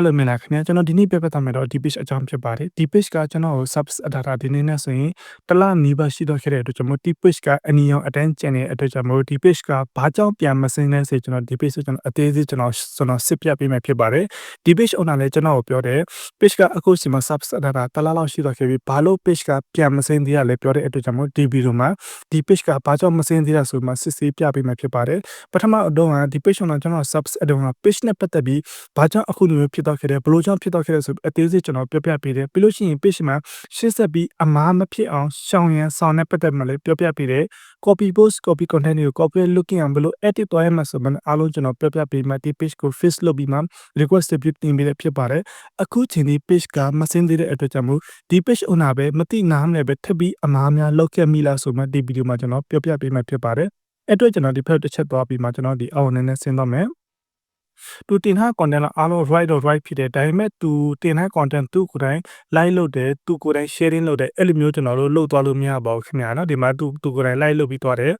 Hello မင်္ဂလာခင်ဗျာကျွန်တော်ဒီနေ့ပြပြသွားမယ်တော့ဒီ page အကြောင်းဖြစ်ပါတယ်ဒီ page ကကျွန်တော်ကို subs အထာတာဒီနေ့နဲ့ဆိုရင်တစ်လနီးပါးရှိတော့ခဲ့တဲ့အတွက်ကျွန်တော်ဒီ page ကအနီရောင်အတန်းကျန်တဲ့အတွက်ကျွန်တော်ဒီ page ကဘာကြောင့်ပြန်မစင်းလဲဆိုကျွန်တော်ဒီ page ကိုကျွန်တော်အသေးစိတ်ကျွန်တော်ကျွန်တော်စစ်ပြပေးမယ်ဖြစ်ပါတယ်ဒီ page owner လည်းကျွန်တော်ကိုပြောတယ် page ကအခုစီမှာ subs အထာတာတစ်လလောက်ရှိတော့ခဲ့ပြီဘာလို့ page ကပြန်မစင်းသေးရလဲပြောတဲ့အတွက်ကျွန်တော်ဒီ video မှာဒီ page ကဘာကြောင့်မစင်းသေးရဆိုမှစစ်ဆေးပြပေးမယ်ဖြစ်ပါတယ်ပထမအတော့ကဒီ page owner ကျွန်တော် subs အတော့က page နဲ့ပတ်သက်ပြီးဘာကြောင့်အခုလိုမျိုးဖြစ်တော့ခဲ့တယ်ဘလို့ကြောင့်ဖြစ်တော့ခဲ့တယ်ဆိုအသေးစိတ်ကျွန်တော်ပြောပြပေးတယ်ပြီးလို့ရှိရင် page မှာရှင်းဆက်ပြီးအမားမဖြစ်အောင်ရှောင်ရန်ဆောင်နဲ့ပတ်သက်မှလည်းပြောပြပေးတယ် copy post copy content တွေကို copy looking အောင်ဘလို့ edit သွားရမှာဆိုမှအားလုံးကျွန်တော်ပြောပြပေးမှဒီ page ကို face လုပ်ပြီးမှ request submit တင်ပေးဖြစ်ပါတယ်အခုချိန်ဒီ page ကမစင်းသေးတဲ့အတွက်ကြောင့်မို့ဒီ page owner ပဲမတိနားမလဲပဲထပ်ပြီးအမားများလောက်ခဲ့မိလားဆိုမှဒီဗီဒီယိုမှာကျွန်တော်ပြောပြပေးမှဖြစ်ပါတယ်အဲ့အတွက်ကျွန်တော်ဒီဖက်တစ်ချက်သွားပြီးမှကျွန်တော်ဒီအောက်အနေနဲ့ဆင်းတော့မယ် သူတင်ထား content ကအားလုံး right တော့ right ဖြစ်တယ်ဒါပေမဲ့သူတင်ထား content သူကိုယ်တိုင် like လုပ်တယ်သူကိုယ်တိုင် sharing လုပ်တယ်အဲ့လိုမျိုးကျွန်တော်တို့လုပ်သွားလို့မရပါဘူးခင်ဗျာနော်ဒီမှာသူသူကိုယ်တိုင် like လုပ်ပြီးသွားတယ်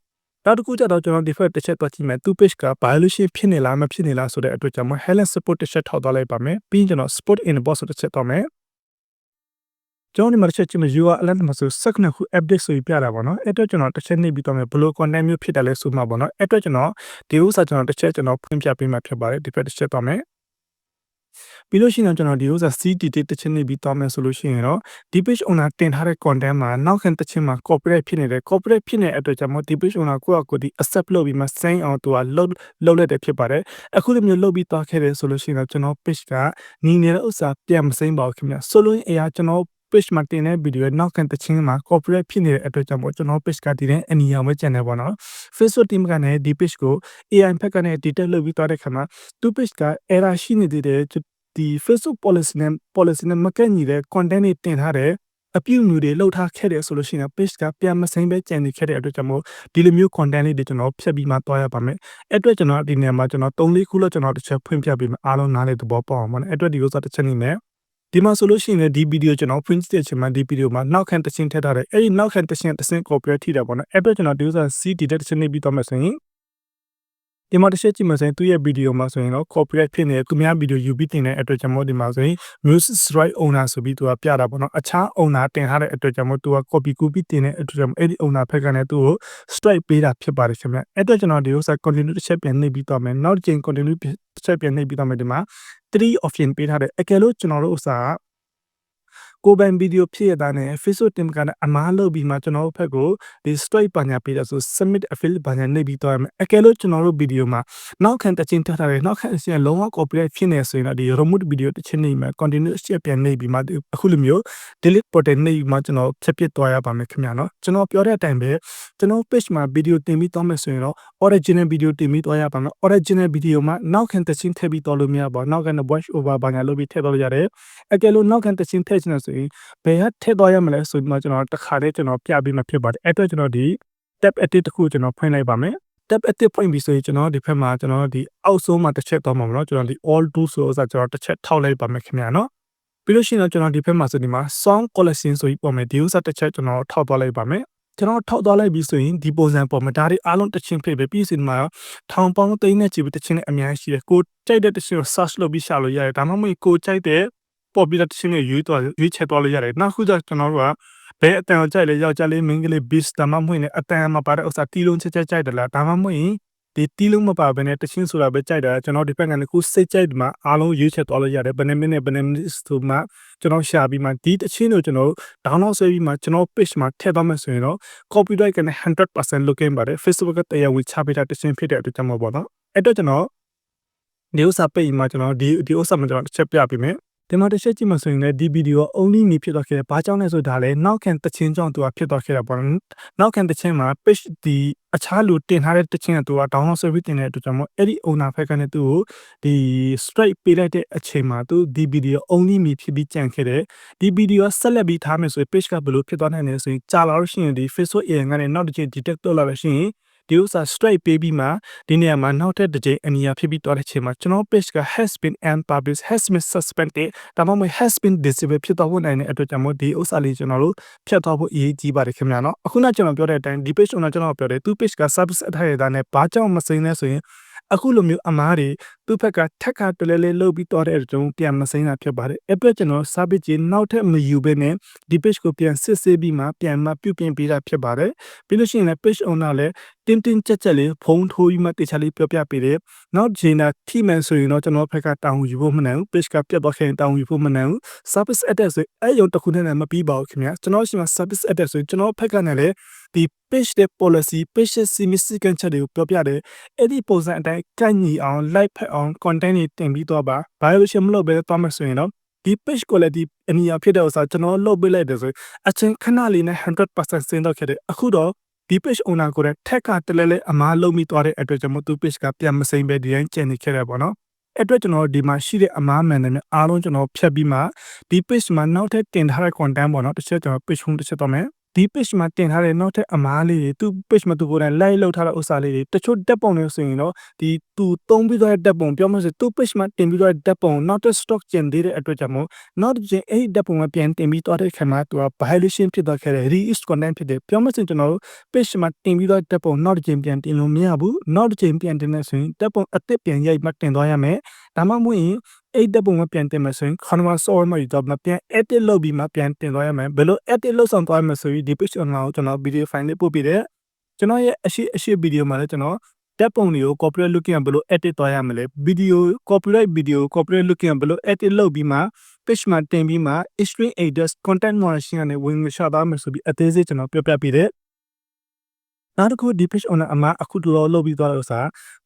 နောက်တစ်ခုကျတော့ကျွန်တော် default တစ်ချက်သွားကြည့်မယ်သူ page က violation ဖြစ်နေလားမဖြစ်နေလားဆိုတဲ့အတွက်ကြောင့် Helen support တစ်ချက်ထောက်သွားလိုက်ပါမယ်ပြီးရင်ကျွန်တော် sport in the box ဆိုတစ်ချက်တော့မယ် ကျွန်တော်ဒီမှာတစ်ချက်ကြည့်မယ် URL မှာဆို second ခု update ဆိုပြီးပြတာပေါ့နော်အဲ့တော့ကျွန်တော်တစ်ချက်နေပြီးတော့မယ်ဘလို့ content မျိုးဖြစ်တယ်လဲဆိုမှပေါ့နော်အဲ့တော့ကျွန်တော်ဒီဥစ္စာကျွန်တော်တစ်ချက်ကျွန်တော်ဖွင့်ပြပေးမှာဖြစ်ပါတယ်ဒီဖက်တစ်ချက်တော့မယ်ပြီးလို့ရှိရင်ကျွန်တော်ဒီဥစ္စာ CD တစ်ချက်နေပြီးတောင်းမယ်ဆိုလို့ရှိရင်တော့ဒီ page owner တင်ထားတဲ့ content မှာနောက်ခံတစ်ချက်မှာ copyright ဖြစ်နေတယ် copyright ဖြစ်နေတဲ့အတွက်ကြောင့်မို့ဒီ page owner ကိုယ့်အကိုဒီ accept လုပ်ပြီးမှ sign အောင်သူကလုပ်လုပ်လိုက်တယ်ဖြစ်ပါတယ်အခုလိုမျိုးလုပ်ပြီးသွားခဲ့တယ်ဆိုလို့ရှိရင်တော့ကျွန်တော် page ကညီနေတဲ့ဥစ္စာပြန်မစိမ့်ပါဘူးခင်ဗျဆိုလို့အရာကျွန်တော် page မှာတင်တဲ့ video ရဲ့နောက်ခံတခြင်းမှာ copyright ဖြစ်နေတဲ့အတွက်ကြောင့်မို့ကျွန်တော် page ကတည်တဲ့အနီရောင်ပဲကျန်နေပါတော့ Facebook team ကလည်းဒီ page ကို AI ဖက်ကလည်း detect လုပ်ပြီးသွားတဲ့ခါမှာသူ page က error ရှိနေသေးတယ်ဒီ Facebook policy နဲ့ policy နဲ့မကန့်ညီတဲ့ content တွေတင်ထားတဲ့အပြုအမူတွေလောက်ထားခဲ့တယ်ဆိုလို့ရှိရင် page ကပြန်မစိမ့်ပဲကြံနေခဲ့တဲ့အတွက်ကြောင့်မို့ဒီလိုမျိုး content လေးတွေကျွန်တော်ဖြတ်ပြီးမှတွားရပါမယ်အဲ့အတွက်ကျွန်တော်ဒီနေရာမှာကျွန်တော်3-4ခုလောက်ကျွန်တော်တစ်ချက်ဖွင့်ပြပေးမယ်အားလုံးနားလည်သဘောပေါက်အောင်ပါနော်အဲ့အတွက်ဒီဥစ္စာတစ်ချက်နေမယ် ဒီမှာဆိုလို့ရှိရင်လည်းဒီဗီဒီယိုကျွန်တော် print တဲ့ချိန်မှာဒီဗီဒီယိုမှာနောက်ခံတခြင်းထည့်ထားတယ်အဲ့ဒီနောက်ခံတခြင်းတခြင်း copyright ထိတာပေါ့နော်အဲ့အတွက်ကျွန်တော်ဒီဥစ္စာ CD တဲ့တခြင်းနေပြီးတော့မှဆိုရင်ဒီမှာတစ်ချက်ကြည့်မှဆိုရင်သူ့ရဲ့ဗီဒီယိုမှာဆိုရင်တော့ copyright ဖြစ်နေသူများဗီဒီယိုယူပြီးတင်တဲ့အတွက်ကြောင့်မို့ဒီမှာဆိုရင် music right owner ဆိုပြီးသူကပြတာပေါ့နော်အခြား owner တင်ထားတဲ့အတွက်ကြောင့်မို့သူက copy copy တင်တဲ့အတွက်ကြောင့်အဲ့ဒီ owner ဖက်ကလည်းသူ့ကို strike ပေးတာဖြစ်ပါတယ်ခင်ဗျအဲ့အတွက်ကျွန်တော်ဒီဥစ္စာ continue တစ်ချက်ပြန်နှိပ်ပြီးတော့မယ်နောက်တစ်ချိန် continue တစ်ချက်ပြန်နှိပ်ပြီးတော့မယ်ဒီမှာ3 option ပေးထားတယ်အကယ်လို့ကျွန်တော်တို့ဥစ္စာက ကိုပိုင်ဗီဒီယိုဖြစ်ရတာနဲ့ Facebook team ကလည်းအမားလုပ်ပြီးမှကျွန်တော်တို့ဘက်ကိုဒီ strike ပညာပေးတာဆို submit affiliate ပညာနေပြီးတော့မယ်အကယ်လို့ကျွန်တော်တို့ဗီဒီယိုမှာနောက်ခံတချင်းထထားတယ်နောက်ခံအစီအလုံးဝ copyright ဖြစ်နေဆိုရင်တော့ဒီ remote video တစ်ချင်းနေမှာ continue အချက်ပြန်နေပြီးမှအခုလိုမျိုး delete button နေပြီးမှကျွန်တော်ဖြတ်ပစ်သွားရပါမယ်ခင်ဗျာနော်ကျွန်တော်ပြောတဲ့အတိုင်းပဲကျွန်တော် page မှာ video တင်ပြီးတော့မယ်ဆိုရင်တော့ original video တင်ပြီးသွားရပါမယ် original video မှာနောက်ခံတချင်းထည့်ပြီးတော့လို့မရပါဘူးနောက်ခံ voice over ဘာညာလုပ်ပြီးထည့်တော့ရတယ်အကယ်လို့နောက်ခံတချင်းထည့်ချင်တယ်ဆိုရင်ဘယ်ကထည့်သွားရမလဲဆိုပြီးမှကျွန်တော်တခါတည်းကျွန်တော်ပြပေးမှဖြစ်ပါတယ်အဲ့တော့ကျွန်တော်ဒီ tab edit တခုကျွန်တော်ဖွင့်လိုက်ပါမယ် tab edit ဖွင့်ပြီးဆိုရင်ကျွန်တော်ဒီဘက်မှာကျွန်တော်ဒီအောက်ဆုံးမှာတစ်ချက်သွားမှာမနော်ကျွန်တော်ဒီ all to ဆိုတော့ကျွန်တော်တစ်ချက်ထောက်လိုက်ပါမယ်ခင်ဗျာနော်ပြီးလို့ရှိရင်တော့ကျွန်တော်ဒီဘက်မှာဆိုဒီမှာ song collection ဆိုပြီးပုံမယ်ဒီဥစားတစ်ချက်ကျွန်တော်ထောက်သွားလိုက်ပါမယ်ကျွန်တော်ထောက်သွားလိုက်ပြီးဆိုရင်ဒီပုံစံပေါ်မှာဒါတွေအားလုံးတချင်းဖိပဲပြီးစီမှာထောင်ပေါင်းသိန်းနဲ့ချီပြီးတချင်းနဲ့အများကြီးရှိတယ်ကိုကြိုက်တဲ့တချင်းကို search လုပ်ပြီးရှာလို့ရတယ်ဒါမှမဟုတ်ကိုကြိုက်တဲ့ ပေါ်ပြီးတဲ့တချင်းတွေရွေးသွားရွေးချက်သွားလို့ရတယ်နောက်ခုကျကျွန်တော်တို့ကဘယ်အတန်ကိုကြိုက်လဲယောက်ျားလေးမိန်းကလေး beast ဒါမှမဟုတ်ရင်အတန်မှာပါတဲ့ဥစ္စာတီးလုံးချက်ချက်ကြိုက်တယ်လားဒါမှမဟုတ်ရင်ဒီတီးလုံးမပါဘဲနဲ့တချင်းဆိုတာပဲကြိုက်တာကျွန်တော်ဒီဘက်ကလည်းခုစိတ်ကြိုက်ဒီမှာအားလုံးရွေးချက်သွားလို့ရတယ်ဘယ်နှမိနစ်ဘယ်နှမိနစ်ဆိုမှကျွန်တော်ရှာပြီးမှဒီတချင်းကိုကျွန်တော် download ဆွဲပြီးမှကျွန်တော် page မှာထည့်သွားမယ်ဆိုရင်တော့ copyright ကနေ100% login ပါတယ် Facebook ကတရားဝင်ချပေးတာတချင်းဖြစ်တဲ့အတွက်ကြောင့်ပေါ့နော်အဲ့တော့ကျွန်တော်ဒီဥစ္စာပိတ်မှာကျွန်တော်ဒီဒီဥစ္စာမှာကျွန်တော်တစ်ချက်ပြပေးမယ် ဒီမှာတစ်ချက်ကြည့်မှဆိုရင်လည်းဒီဗီဒီယို only me ဖြစ်တော့ခဲ့တယ်။ဘာကြောင့်လဲဆိုဒါလည်းနောက်ခံတချင်းကြောင့်သူကဖြစ်တော့ခဲ့တာပေါ့နော်။နောက်ခံတချင်းမှာ page ဒီအခြားလူတင်ထားတဲ့တချင်းကသူက download service တင်တဲ့အတွက်ကြောင့်မို့အဲ့ဒီ owner ဖက်ကလည်းသူ့ကိုဒီ strike ပေးလိုက်တဲ့အချိန်မှာသူဒီဗီဒီယို only me ဖြစ်ပြီးကြံခဲ့တယ်။ဒီဗီဒီယိုဆက်လက်ပြီးထားမယ်ဆိုရင် page ကဘယ်လိုဖြစ်သွားနိုင်လဲဆိုရင်ကြာလာလို့ရှိရင်ဒီ Facebook AI ကနေနောက်တစ်ချိန် detect လုပ်လာလို့ရှိရင် ဒီဥစ္စာ straight ပေးပြီးမှဒီနေရာမှာနောက်ထပ်တစ်ကြိမ်အနီးဖြစ်ပြီးသွားတဲ့ချိန်မှာကျွန်တော် page က has been unpublished has been suspended ဒါမှမဟုတ် has been disabled ဖြစ်သွားဖို့နိုင်တဲ့အတွက်ကြောင့်မို့ဒီဥစ္စာလေးကျွန်တော်တို့ဖြတ်သွားဖို့အရေးကြီးပါတယ်ခင်ဗျာနော်အခုနကျွန်တော်ပြောတဲ့အတိုင်းဒီ page ကျွန်တော်ကျွန်တော်ပြောတယ်သူ page က service အထိုက်ရတာနဲ့ဘာကြောင့်မစိမ့်လဲဆိုရင်အခုလိုမျိုးအမားတွေသူ့ဘက်ကထက်ခါတလဲလဲလှုပ်ပြီးတော့တဲ့အတွက်ကြောင့်ပြန်မစိမ်းတာဖြစ်ပါတယ်အဲ့အတွက်ကျွန်တော် service ကြီးနောက်ထပ်မယူဘဲနဲ့ဒီ page ကိုပြန်စစ်ဆေးပြီးမှပြန်မပြုပြင်ပေးတာဖြစ်ပါတယ်ပြီးလို့ရှိရင်လည်း page owner လည်း တင်းတင်းကြပ်ကြပ်လေးဖုံးထိုးပြီးမှတေချာလေးပြောပြပေးတယ်နောက်ဂျင်နာထိမှန်ဆိုရင်တော့ကျွန်တော်ဘက်ကတောင်းယူဖို့မနိုင်ဘူး page ကပြတ်သွားခဲ့ရင်တောင်းယူဖို့မနိုင်ဘူး service address ဆိုအဲ့ရုံတစ်ခုနဲ့လည်းမပြီးပါဘူးခင်ဗျာကျွန်တော်ရှိမှ service address ဆိုရင်ကျွန်တော်ဘက်ကနဲ့လည်းဒီ page တဲ့ policy page ရဲ့ significant ချက်တွေကိုပြောပြတယ်အဲ့ဒီပုံစံအတိုင်းကန့်ညီအောင် like ဖက်အောင် content တွေတင်ပြီးတော့ပါဘာလို့ရှင်မလို့ပဲသွားမယ်ဆိုရင်တော့ဒီ page quality အနီးအဖြစ်တဲ့ဥစ္စာကျွန်တော်လုပ်ပေးလိုက်တယ်ဆိုရင်အချင်းခဏလေးနဲ့100%စင်တော့ခဲ့တယ်အခုတော့ ဒီ page owner ကိုလည်းထက်ကတလဲလဲအမားလုံးပြီးသွားတဲ့အတွက်ကြောင့်မို့သူ page ကပြန်မစိမ့်ပဲဒီတိုင်းကျန်နေခဲ့တယ်ပေါ့နော်အဲ့အတွက်ကျွန်တော်ဒီမှာရှိတဲ့အမားမှန်တယ်များအားလုံးကျွန်တော်ဖြတ်ပြီးမှဒီ page မှာနောက်ထပ်တင်ထားတဲ့ content ပေါ့နော်တစ်ချက်ကျွန်တော် page ဖုန်းတစ်ချက်တော့မယ် ဒီ page မှာတင်ထားတဲ့နောက်ထပ်အမားလေးတွေသူ page မှာသူကိုယ်တိုင် like လုပ်ထားတဲ့ဥစ္စာလေးတွေတချို့တက်ပုံတွေဆိုရင်တော့ဒီသူသုံးပြီးတော့တက်ပုံပြောမှဆိုသူ page မှာတင်ပြီးတော့တက်ပုံနောက်ထပ် stock ကျန်သေးတဲ့အတွက်ကြောင့်မို့နောက်တစ်ချိန်အဲ့ဒီတက်ပုံမှာပြန်တင်ပြီးတော့တဲ့ခါမှာသူက violation ဖြစ်သွားခဲ့တယ် reuse content ဖြစ်တယ်ပြောမှဆိုကျွန်တော်တို့ page မှာတင်ပြီးတော့တက်ပုံနောက်တစ်ချိန်ပြန်တင်လို့မရဘူးနောက်တစ်ချိန်ပြန်တင်နေဆိုရင်တက်ပုံအစ်စ်ပြန်ရိုက်မှတင်သွားရမယ်ဒါမှမဟုတ်ရင်အဲ့တက်ပုံမပြန်တင်မယ်ဆိုရင် consumer software မှာယူတော့မပြန် edit လုပ်ပြီးမှပြန်တင်သွားရမယ်ဘယ်လို edit လုပ်ဆောင်သွားရမလဲဆိုပြီးဒီ page online ကိုကျွန်တော် video file လေးပို့ပြတယ်ကျွန်တော်ရဲ့အရှိအရှိ video မှာလည်းကျွန်တော်တက်ပုံတွေကို copyright looking ဘယ်လို edit သွားရမလဲ video copyright video copyright looking ဘယ်လို edit လုပ်ပြီးမှ page မှာတင်ပြီးမှ string address content moderation နဲ့ဝင်ငွေချသားမယ်ဆိုပြီးအသေးစိတ်ကျွန်တော်ပြောပြပေးတယ် နောက်တစ်ခုဒီ page owner အမအခုတော်လုပ်ပြီးသွားတဲ့ဥစ္စာ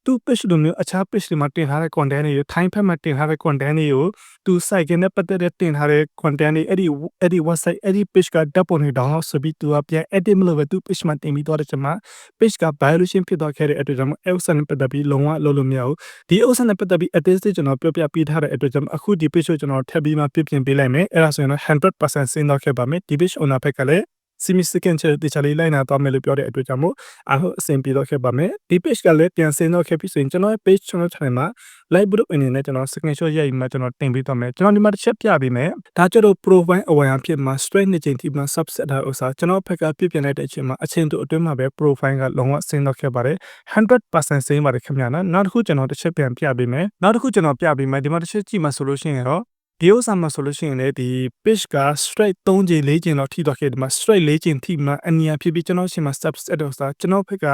သူ page လိုမျိုးအခြား page တွေမှာတင်ထားတဲ့ content တွေထိုင်းဖက်မှာတင်ထားတဲ့ content တွေကိုသူ site နဲ့ပတ်သက်တဲ့တင်ထားတဲ့ content တွေအဲ့ဒီအဲ့ဒီ website အဲ့ဒီ page ကဓာတ်ပုံတွေ download ဆိုပြီးသူကပြန် edit မလုပ်ပဲသူ page မှာတင်ပြီးသွားတဲ့ချိန်မှာ page က violation ဖြစ်သွားခဲ့တဲ့အတွက်ကြောင့်အဲ့ဥစ္စာနဲ့ပတ်သက်ပြီးလုံးဝလုပ်လို့မရဘူးဒီဥစ္စာနဲ့ပတ်သက်ပြီးအသေးစိတ်ကျွန်တော်ပြောပြပေးထားတဲ့အတွက်ကြောင့်အခုဒီ page ကိုကျွန်တော်ထပ်ပြီးမှပြပြင်ပေးလိုက်မယ်အဲ့ဒါဆိုရင်တော့100%စင်တော့ခဲ့ပါမယ်ဒီ page owner ဘက်ကလည်း significant ချက်တခြားလေးလိုက်နာသွားမယ်လို့ပြောတဲ့အတွက်ကြောင့်မို့အားလုံးအဆင်ပြေတော့ခဲ့ပါမယ်ဒီ page ကလည်းပြန်ဆင်းတော့ခဲ့ပြီဆိုရင်ကျွန်တော်ရဲ့ page ကျွန်တော် channel မှာ live group အနေနဲ့ကျွန်တော် screenshot ရိုက်ပြီးမှကျွန်တော်တင်ပေးသွားမယ်ကျွန်တော်ဒီမှာတစ်ချက်ပြပေးမယ်ဒါကြတော့ profile aware ဖြစ်မှာ straight နှစ်ချိန်ထိမှ subset တာဥစ္စာကျွန်တော်ဘက်ကပြပြင်လိုက်တဲ့အချိန်မှာအချိန်တူအတွင်းမှာပဲ profile ကလုံးဝဆင်းတော့ခဲ့ပါတယ်100%ဆင်းပါတယ်ခင်ဗျာနော်နောက်တစ်ခုကျွန်တော်တစ်ချက်ပြန်ပြပေးမယ်နောက်တစ်ခုကျွန်တော်ပြပေးမယ်ဒီမှာတစ်ချက်ကြည့်မှဆိုလို့ရှိရင်တော့ ဒီဥစ္စာမှာဆိုလို့ရှိရင်လည်းဒီ pitch က straight 3ချိန်4ချိန်လောက်ထိသွားခဲ့ဒီမှာ straight 4ချိန်ထိမှအနီးဖြစ်ပြီးကျွန်တော်ရှင်မှာ steps အဲ့တော့စာကျွန်တော်ဘက်က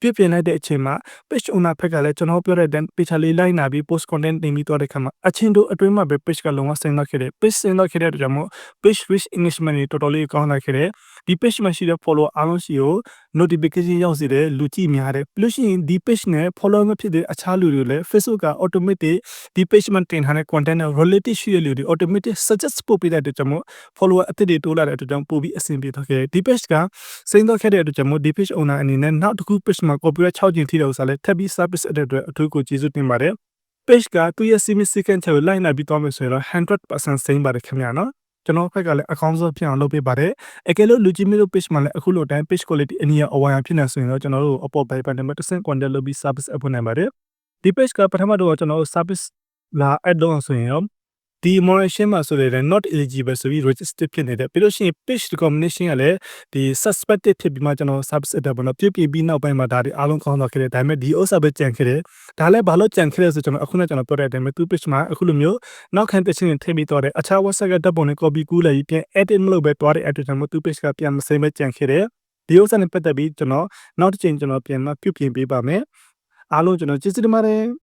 ပြပြင်လိုက်တဲ့အချိန်မှာ pitch owner ဘက်ကလည်းကျွန်တော်ပြောတဲ့ page လေးလိုက်နာပြီး post content တင်ပြီးသွားတဲ့ခါမှာအချင်းတို့အတွင်းမှာပဲ pitch ကလုံးဝဆင်းသွားခဲ့တယ် pitch ဆင်းသွားခဲ့တဲ့အတွက်ကြောင့်မို့ pitch wish engagement တွေတော်တော်လေးကောင်းလာခဲ့တယ်ဒီ page မှာရှိတဲ့ follow အားလုံးရှိကို notification ရောက်စေတယ်လူကြည့်များတယ်ပြီးလို့ရှိရင်ဒီ page နဲ့ follow မဖြစ်တဲ့အခြားလူတွေလည်း Facebook က automatic ဒီ page မှာတင်ထားတဲ့ content နဲ့ related ရှိတဲ့လူတွေ automatic suggest ပို့ပေးတဲ့အတွက်ကြောင့်မို့ follower အသစ်တွေတိုးလာတဲ့အတွက်ကြောင့်ပို့ပြီးအဆင်ပြေသွားခဲ့တယ်ဒီ page ကစိမ့်သွားခဲ့တဲ့အတွက်ကြောင့်မို့ဒီ page owner အနေနဲ့နောက်တစ်ခု page မှာ copyright 6ကျင်ထိတဲ့ဥစ္စာလည်းထပ်ပြီး service တဲ့အတွက်အထူးကိုကျေးဇူးတင်ပါတယ် page ကသူ့ရဲ့ significant ချက်ကိုလိုက်နိုင်ပြီးသွားမယ်ဆိုရင်တော့100%စိမ့်ပါတယ်ခင်ဗျာနော် ကျွန်တော်ဘက်ကလည်းအကောင့်ဆုံးဖြစ်အောင်လုပ်ပေးပါတယ်အကယ်လို့လူကြီးမျိုး page မှာလည်းအခုလိုတိုင်း page quality အနည်းအဝါရဖြစ်နေဆိုရင်တော့ကျွန်တော်တို့အပေါ်ပိုင်းပိုင်းမှာတစ်ဆင့် contact လုပ်ပြီး service အပ်ဖို့နိုင်ပါတယ်ဒီ page ကပထမတော့ကျွန်တော်တို့ service လာ add လုပ်အောင်ဆိုရင်ရော ဒီ moderation မှာဆိုလည်း not eligible ဆိုပြီး register ဖြစ်နေတယ်ပြီးလို့ရှိရင် page recommendation ကလည်းဒီ suspected ဖြစ်ပြီးမှကျွန်တော် service အပ်တယ်ပေါ့နော်ပြပြပြီးနောက်ပိုင်းမှာဒါတွေအားလုံးကောင်းသွားခဲ့တယ်ဒါပေမဲ့ဒီဥစ္စာပဲကြံခဲ့တယ်ဒါလည်းဘာလို့ကြံခဲ့လဲဆိုကျွန်တော်အခုနကကျွန်တော်ပြောတဲ့အတိုင်းပဲသူ page မှာအခုလိုမျိုးနောက်ခံတစ်ချင်းထည့်ပြီးတော့တယ်အခြား website ကဓာတ်ပုံနဲ့ copy ကူးလိုက်ပြီးပြန် edit မလုပ်ပဲတွားတဲ့အတွက်ကျွန်တော်သူ page ကပြန်မစိမ့်ပဲကြံခဲ့တယ်ဒီဥစ္စာနဲ့ပတ်သက်ပြီးကျွန်တော်နောက်တစ်ချိန်ကျွန်တော်ပြန်မပြုပြင်ပေးပါမယ်အားလုံးကျွန်တော်ကျေးဇူးတင်ပါတယ်